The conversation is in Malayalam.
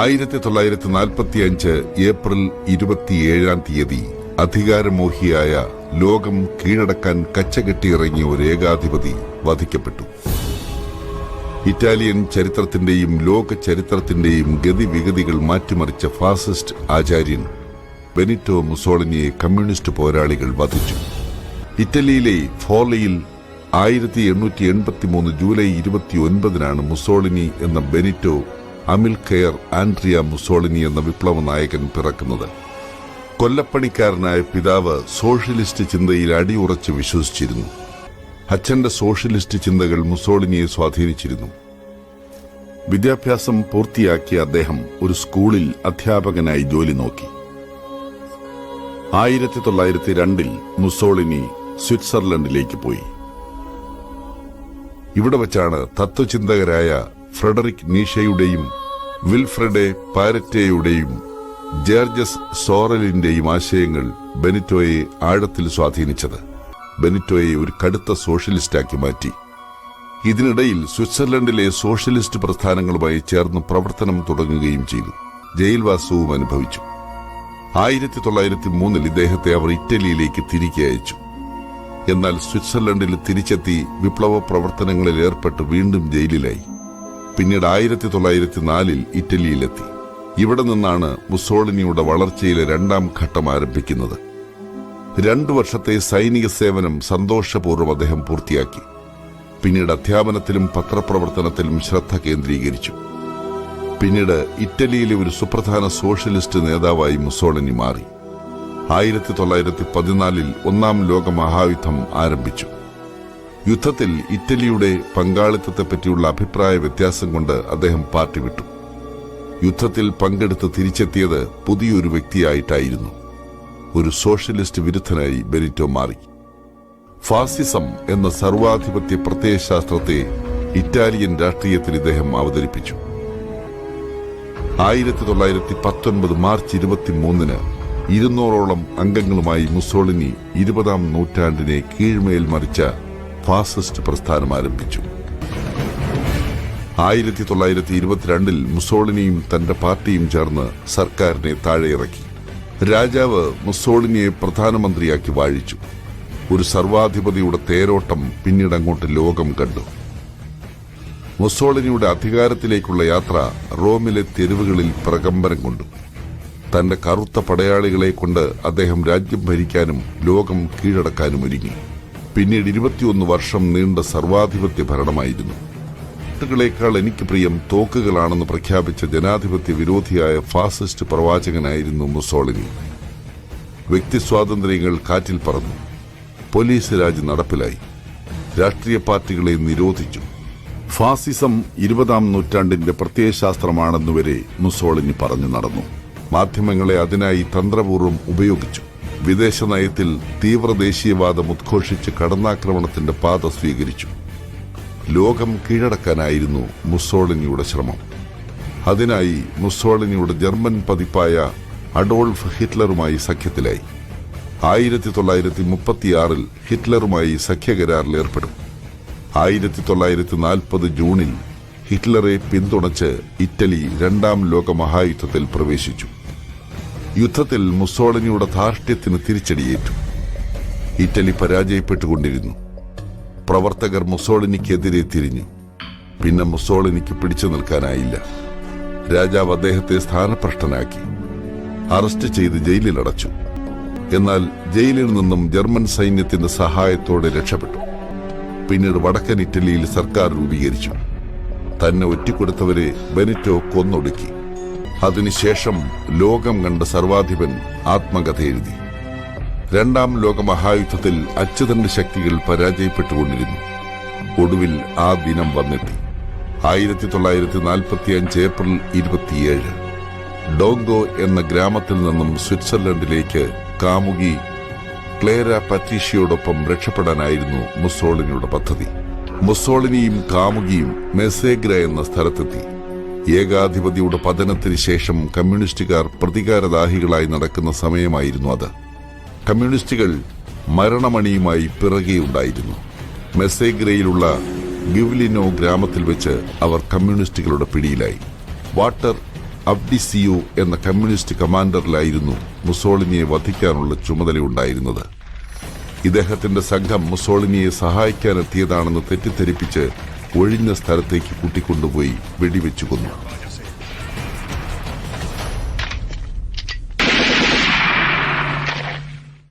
ആയിരത്തി തൊള്ളായിരത്തി നാൽപ്പത്തി അഞ്ച് ഏപ്രിൽ ഇരുപത്തിയേഴാം തീയതി അധികാരമോഹിയായ ലോകം കീഴടക്കാൻ കച്ചകെട്ടിയിറങ്ങിയ ഒരു ഏകാധിപതി വധിക്കപ്പെട്ടു. ഇറ്റാലിയൻ ചരിത്രത്തിന്റെയും ലോക ചരിത്രത്തിന്റെയും ഗതിവിഗതികൾ മാറ്റിമറിച്ച ഫാസിസ്റ്റ് ആചാര്യൻ ബെനിറ്റോ മുസോളിനിയെ കമ്മ്യൂണിസ്റ്റ് പോരാളികൾ വധിച്ചു. ഇറ്റലിയിലെ ഫോളയിൽ ആയിരത്തി എണ്ണൂറ്റി എൺപത്തി മൂന്ന് ജൂലൈ ഇരുപത്തി ഒൻപതിനാണ് മുസോളിനി എന്ന ബെനിറ്റോ അമിൽക്കെയർ ആൻഡ്രിയ മുസോളിനി എന്ന വിപ്ലവ നായകൻ പിറക്കുന്നത്. കൊല്ലപ്പണിക്കാരനായ പിതാവ് സോഷ്യലിസ്റ്റ് ചിന്തയിൽ അടിയുറച്ച് വിശ്വസിച്ചിരുന്നു. അച്ഛന്റെ സോഷ്യലിസ്റ്റ് ചിന്തകൾ മുസോളിനിയെ സ്വാധീനിച്ചിരുന്നു. വിദ്യാഭ്യാസം പൂർത്തിയാക്കിയ അദ്ദേഹം ഒരു സ്കൂളിൽ അധ്യാപകനായി ജോലി നോക്കി. ആയിരത്തി തൊള്ളായിരത്തി രണ്ടിൽ മുസോളിനി സ്വിറ്റ്സർലൻഡിലേക്ക് പോയി. ഇവിടെ വച്ചാണ് തത്വചിന്തകരായ ഫ്രെഡറിക് നീഷയുടെയും വിൽഫ്രഡെ പാരറ്റേയുടെയും ജേർജസ് സോറലിന്റെയും ആശയങ്ങൾ ബെനിറ്റോയെ ആഴത്തിൽ സ്വാധീനിച്ചത്. ബെനിറ്റോയെ ഒരു കടുത്ത സോഷ്യലിസ്റ്റാക്കി മാറ്റി. ഇതിനിടയിൽ സ്വിറ്റ്സർലൻഡിലെ സോഷ്യലിസ്റ്റ് പ്രസ്ഥാനങ്ങളുമായി ചേർന്ന് പ്രവർത്തനം തുടങ്ങുകയും ചെയ്തു. ജയിൽവാസവും അനുഭവിച്ചു. ആയിരത്തി തൊള്ളായിരത്തി മൂന്നിൽ ഇദ്ദേഹത്തെ അവർ ഇറ്റലിയിലേക്ക് തിരികെ അയച്ചു. എന്നാൽ സ്വിറ്റ്സർലൻഡിൽ തിരിച്ചെത്തി വിപ്ലവ പ്രവർത്തനങ്ങളിൽ ഏർപ്പെട്ട് വീണ്ടും ജയിലിലായി. പിന്നീട് ആയിരത്തി തൊള്ളായിരത്തി നാലിൽ ഇറ്റലിയിലെത്തി. ഇവിടെ നിന്നാണ് മുസോളിനിയുടെ വളർച്ചയിലെ രണ്ടാം ഘട്ടം ആരംഭിക്കുന്നത്. രണ്ടു വർഷത്തെ സൈനിക സേവനം സന്തോഷപൂർവം അദ്ദേഹം പൂർത്തിയാക്കി. പിന്നീട് അധ്യാപനത്തിലും പത്രപ്രവർത്തനത്തിലും ശ്രദ്ധ കേന്ദ്രീകരിച്ചു. പിന്നീട് ഇറ്റലിയിലെ ഒരു സുപ്രധാന സോഷ്യലിസ്റ്റ് നേതാവായി മുസോളിനി മാറി. ആയിരത്തി തൊള്ളായിരത്തി പതിനാലിൽ ഒന്നാം ലോക മഹായുദ്ധം ആരംഭിച്ചു. യുദ്ധത്തിൽ ഇറ്റലിയുടെ പങ്കാളിത്തത്തെപ്പറ്റിയുള്ള അഭിപ്രായ വ്യത്യാസം കൊണ്ട് അദ്ദേഹം പാർട്ടി വിട്ടു. യുദ്ധത്തിൽ പങ്കെടുത്ത് തിരിച്ചെത്തിയത് പുതിയൊരു വ്യക്തിയായിട്ടായിരുന്നു. ഒരു സോഷ്യലിസ്റ്റ് വിരുദ്ധനായി ബെനിറ്റോ മാറി. ഫാസിസം എന്ന സർവാധിപത്യ പ്രത്യയശാസ്ത്രത്തെ ഇറ്റാലിയൻ രാഷ്ട്രീയത്തിൽ ഇദ്ദേഹം അവതരിപ്പിച്ചു. ആയിരത്തി തൊള്ളായിരത്തി പത്തൊൻപത് മാർച്ച് ഇരുപത്തിമൂന്നിന് ഇരുന്നൂറോളം അംഗങ്ങളുമായി മുസോളിനി ഇരുപതാം നൂറ്റാണ്ടിനെ കീഴ്മേൽ മറിച്ച ഫാസിസ്റ്റ് പ്രസ്ഥാനം ആരംഭിച്ചു. ആയിരത്തി തൊള്ളായിരത്തി ഇരുപത്തിരണ്ടിൽ മുസോളിനിയും തന്റെ പാർട്ടിയും ചേർന്ന് സർക്കാരിനെ താഴെയിറക്കി. രാജാവ് മുസോളിനിയെ പ്രധാനമന്ത്രിയാക്കി വാഴിച്ചു. ഒരു സർവാധിപതിയുടെ തേരോട്ടം പിന്നീട് അങ്ങോട്ട് ലോകം കണ്ടു. മുസോളിനിയുടെ അധികാരത്തിലേക്കുള്ള യാത്ര റോമിലെ തെരുവുകളിൽ പ്രകമ്പനം കൊണ്ടു. തന്റെ കറുത്ത പടയാളികളെ കൊണ്ട് അദ്ദേഹം രാജ്യം ഭരിക്കാനും ലോകം കീഴടക്കാനും ഒരുങ്ങി. പിന്നീട് ഇരുപത്തിയൊന്ന് വർഷം നീണ്ട സർവാധിപത്യ ഭരണമായിരുന്നു. കളേക്കാൾ എനിക്ക് പ്രിയം തോക്കുകളാണെന്ന് പ്രഖ്യാപിച്ച ജനാധിപത്യ വിരോധിയായ ഫാസിസ്റ്റ് പ്രവാചകനായിരുന്നു മുസോളിനി. വ്യക്തി സ്വാതന്ത്ര്യങ്ങൾ കാറ്റിൽ പറന്നു. പോലീസ് രാജ് നടപ്പിലായി. രാഷ്ട്രീയ പാർട്ടികളെ നിരോധിച്ചു. ഫാസിസം ഇരുപതാം നൂറ്റാണ്ടിന്റെ പ്രത്യയശാസ്ത്രമാണെന്നുവരെ മുസോളിനി പറഞ്ഞു നടന്നു. മാധ്യമങ്ങളെ അതിനായി തന്ത്രപൂർവം ഉപയോഗിച്ചു. വിദേശ നയത്തിൽ തീവ്ര ദേശീയവാദം ഉദ്ഘോഷിച്ച് കടന്നാക്രമണത്തിന്റെ പാത സ്വീകരിച്ചു. ലോകം കീഴടക്കാനായിരുന്നു മുസോളിനിയുടെ ശ്രമം. അതിനായി മുസോളിനിയുടെ ജർമ്മൻ പതിപ്പായ അഡോൾഫ് ഹിറ്റ്ലറുമായി സഖ്യത്തിലായി. ആയിരത്തി തൊള്ളായിരത്തി മുപ്പത്തിയാറിൽ ഹിറ്റ്ലറുമായി സഖ്യകരാറിൽ ഏർപ്പെടും. ആയിരത്തി തൊള്ളായിരത്തി നാൽപ്പത് ജൂണിൽ ഹിറ്റ്ലറെ പിന്തുണച്ച് ഇറ്റലി രണ്ടാം ലോക മഹായുദ്ധത്തിൽ പ്രവേശിച്ചു. യുദ്ധത്തിൽ മുസോളിനിയുടെ ധാർഷ്ട്യത്തിന് തിരിച്ചടിയേറ്റു. ഇറ്റലി പരാജയപ്പെട്ടുകൊണ്ടിരുന്നു. പ്രവർത്തകർ മുസോളിനിക്കെതിരെ തിരിഞ്ഞു. പിന്നെ മുസോളിനിക്ക് പിടിച്ചു നിൽക്കാനായില്ല. രാജാവ് അദ്ദേഹത്തെ സ്ഥാനഭ്രഷ്ടനാക്കി. അറസ്റ്റ് ചെയ്ത് ജയിലിലടച്ചു. എന്നാൽ ജയിലിൽ നിന്നും ജർമ്മൻ സൈന്യത്തിന്റെ സഹായത്തോടെ രക്ഷപ്പെട്ടു. പിന്നീട് വടക്കൻ ഇറ്റലിയിൽ സർക്കാർ രൂപീകരിച്ചു. തന്നെ ഒറ്റിക്കൊടുത്തവരെ ബെനിറ്റോ കൊന്നൊടുക്കി. അതിനുശേഷം ലോകം കണ്ട സർവാധിപൻ ആത്മകഥ എഴുതി. രണ്ടാം ലോക മഹായുദ്ധത്തിൽ അച്ചുതന്റെ ശക്തികൾ പരാജയപ്പെട്ടുകൊണ്ടിരുന്നു. ഒടുവിൽ ആ ദിനം വന്നെത്തി. ആയിരത്തി തൊള്ളായിരത്തി നാൽപ്പത്തി അഞ്ച് ഏപ്രിൽ ഇരുപത്തിയേഴ്. ഡോങ്കോ എന്ന ഗ്രാമത്തിൽ നിന്നും സ്വിറ്റ്സർലൻഡിലേക്ക് കാമുകി ക്ലേര പറ്റീഷ്യയോടൊപ്പം രക്ഷപ്പെടാനായിരുന്നു മുസോളിനിയുടെ പദ്ധതി. മുസോളിനിയും കാമുകിയും മെസേഗ്ര എന്ന സ്ഥലത്തെത്തി. ഏകാധിപതിയുടെ പതനത്തിന് ശേഷം കമ്മ്യൂണിസ്റ്റുകാർ പ്രതികാരദാഹികളായി നടക്കുന്ന സമയമായിരുന്നു അത്. കമ്മ്യൂണിസ്റ്റുകൾ മരണമണിയുമായി പിറകെയുണ്ടായിരുന്നു മെസ്സേഗ്രയിലുള്ള ഗിവ്ലിനോ ഗ്രാമത്തിൽ വെച്ച് അവർ കമ്മ്യൂണിസ്റ്റുകളുടെ പിടിയിലായി. വാട്ടർ അബ്ഡിസിയു എന്ന കമ്മ്യൂണിസ്റ്റ് കമാൻഡറിലായിരുന്നു മുസോളിനിയെ വധിക്കാനുള്ള ചുമതലയുണ്ടായിരുന്നത്. ഇദ്ദേഹത്തിന്റെ സംഘം മുസോളിനിയെ സഹായിക്കാനെത്തിയതാണെന്ന് തെറ്റിദ്ധരിപ്പിച്ച് ഒഴിഞ്ഞ സ്ഥലത്തേക്ക് കൂട്ടിക്കൊണ്ടുപോയി വെടിവെച്ചു കൊന്നു.